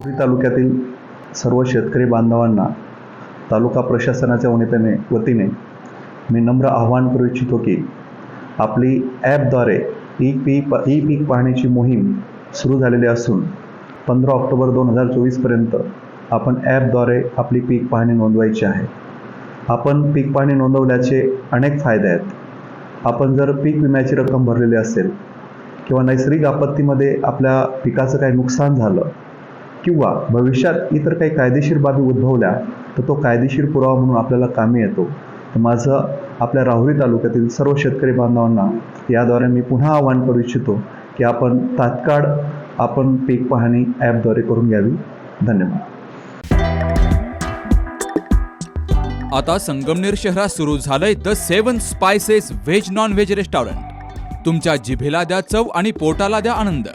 पुरी तालुक्यातील सर्व शेतकरी बांधवांना तालुका प्रशासनाच्या वनितेने वतीने मी नम्र आव्हान करू इच्छितो की आपली ॲपद्वारे ई पीक ई पीक पाहण्याची मोहीम सुरू झालेली असून पंधरा ऑक्टोबर दोन हजार चोवीसपर्यंत आपण ॲपद्वारे आपली पीक पाहणी नोंदवायची आहे. आपण पीक पाहणी नोंदवल्याचे अनेक फायदे आहेत. आपण जर पीक विम्याची रक्कम भरलेली असेल किंवा नैसर्गिक आपत्तीमध्ये आपल्या पिकाचं काही नुकसान झालं किंवा भविष्यात इतर काही कायदेशीर बाबी उद्भवल्या तर तो कायदेशीर पुरावा म्हणून आपल्याला कामी येतो. तर माझं आपल्या राहुरी तालुक्यातील सर्व शेतकरी बांधवांना याद्वारे मी पुन्हा आवाहन करू इच्छितो की आपण तात्काळ आपण पीक पाहणी ॲपद्वारे करून घ्यावी. धन्यवाद. आता संगमनेर शहरात सुरू झालंय the seven spices veg non veg restaurant तुमच्या जिभेला द्या चव आणि पोटाला द्या आनंद.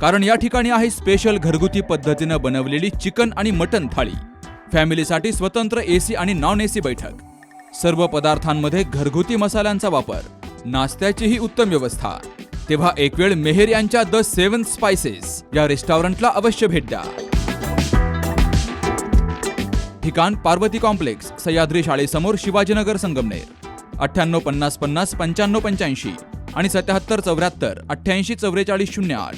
कारण या ठिकाणी आहे स्पेशल घरगुती पद्धतीनं बनवलेली चिकन आणि मटन थाळी. फॅमिलीसाठी स्वतंत्र एसी आणि नॉन एसी बैठक. सर्व पदार्थांमध्ये घरगुती मसाल्यांचा वापर. नाश्त्याचीही उत्तम व्यवस्था. तेव्हा एक वेळ मेहेर यांच्या द सेवन स्पायसेस या रेस्टॉरंटला अवश्य भेट द्या. ठिकाण पार्वती कॉम्प्लेक्स सह्याद्री शाळेसमोर शिवाजीनगर संगमनेर. अठ्ठ्याण्णव पन्नास पन्नास पंच्याण्णव पंच्याऐंशी आणि सत्याहत्तर चौऱ्याहत्तर अठ्ठ्याऐंशी चौवेचाळीस शून्य आठ.